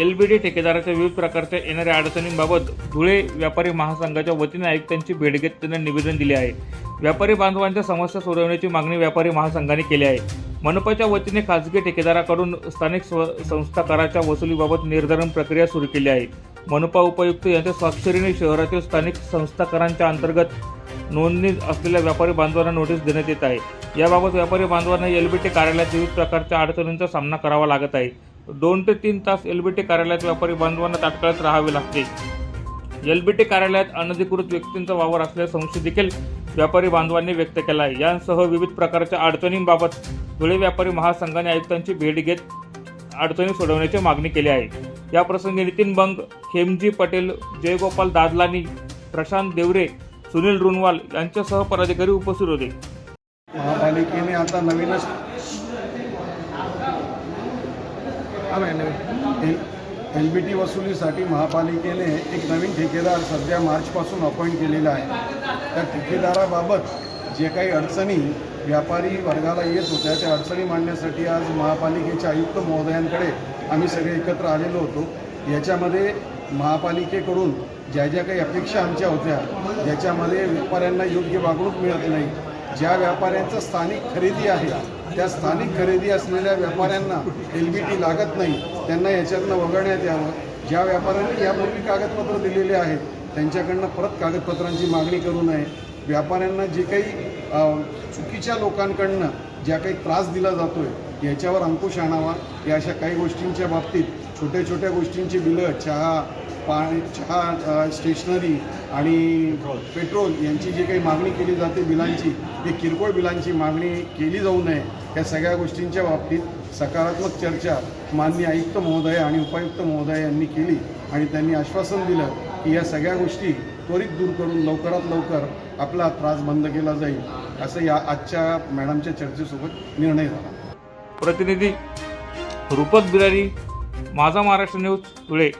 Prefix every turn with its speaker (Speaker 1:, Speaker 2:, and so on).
Speaker 1: L बी D ठेकेदाराच्या विविध प्रकारच्या येणाऱ्या अडचणींबाबत धुळे व्यापारी महासंघाच्या वतीने आयुक्तांची भेट घेत त्यांना निवेदन दिले आहे. व्यापारी बांधवांच्या समस्या सोडवण्याची मागणी व्यापारी महासंघाने केली आहे. मनपाच्या वतीने खाजगी ठेकेदाराकडून स्थानिक स्व संस्था कराच्या वसुलीबाबत निर्धारण प्रक्रिया सुरू केली आहे. मनपा उपायुक्त यांच्या स्वाक्षरीने शहरातील स्थानिक संस्था करांच्या अंतर्गत नोंदणी असलेल्या व्यापारी बांधवांना नोटीस देण्यात येत आहे. याबाबत व्यापारी बांधवांना एलबीटी कार्यालयात विविध प्रकारच्या अडचणींचा सामना करावा लागत आहे. दोन ते तीन तास एलबीटी कार्यालयात व्यापारी बांधवांना तात्काळच राहावे लागते. एलबीटी कार्यालयात अनधिकृत व्यक्तींचा वावर असल्याचा संशय देखील व्यापारी बांधवांनी व्यक्त केला आहे यांसह विविध प्रकारच्या अडचणींबाबत धुळे व्यापारी महासंघाने आयुक्तांची भेट घेत अडचणी सोडवण्याची मागणी केली आहे. या प्रसंगी नितीन बंग खेमजी पटेल जयगोपाल दादलानी प्रशांत देवरे सुनील रुनवाल यांच्यासह पदाधिकारी उपस्थित होते.
Speaker 2: महापालिकेने आता नवीनच एल एल बी टी वसुलीसाठी महापालिकेने एक नवीन ठेकेदार सध्या मार्चपासून अपॉइंट केलेला आहे. त्या ठेकेदाराबाबत जे काही अडचणी व्यापारी वर्गाला येत होत्या त्या अडचणी मांडण्यासाठी आज महापालिकेच्या आयुक्त महोदयांकडे आम्ही सगळे एकत्र आलेलो होतो. याच्यामध्ये महापालिकेकडून ज्या ज्या काही अपेक्षा आमच्या होत्या ज्याच्यामध्ये व्यापाऱ्यांना योग्य वागणूक मिळत नाही. ज्या व्यापाऱ्यांचं स्थानिक खरेदी आहे त्या स्थानिक खरेदी असलेल्या व्यापाऱ्यांना एल बी टी लागत नाही. त्यांना याच्यातनं वगळण्यात यावं. ज्या व्यापाऱ्यांनी यापूर्वी कागदपत्र दिलेले आहेत त्यांच्याकडनं परत कागदपत्रांची मागणी करू नये. व्यापाऱ्यांना जे काही चुकीच्या लोकांकडनं ज्या काही त्रास दिला जातो आहे याच्यावर अंकुश आणावा. या अशा काही गोष्टींच्या बाबतीत छोट्या छोट्या गोष्टींची बिलं चहा पाणी चहा स्टेशनरी आणि पेट्रोल. यांची जी काही मागणी केली जाते बिलांची ही किरकोळ बिलांची मागणी केली जाऊ नये. या सगळ्या गोष्टींच्या बाबतीत सकारात्मक चर्चा माननीय आयुक्त महोदय आणि उपायुक्त महोदय यांनी केली आणि त्यांनी आश्वासन दिलं की या सगळ्या गोष्टी त्वरित दूर करून लवकरात लवकर आपला त्रास बंद केला जाईल असं या आजच्या मॅडमच्या चर्चेसोबत निर्णय झाला.
Speaker 1: प्रतिनिधी रुपक बिरारी माझा महाराष्ट्र न्यूज धुळे.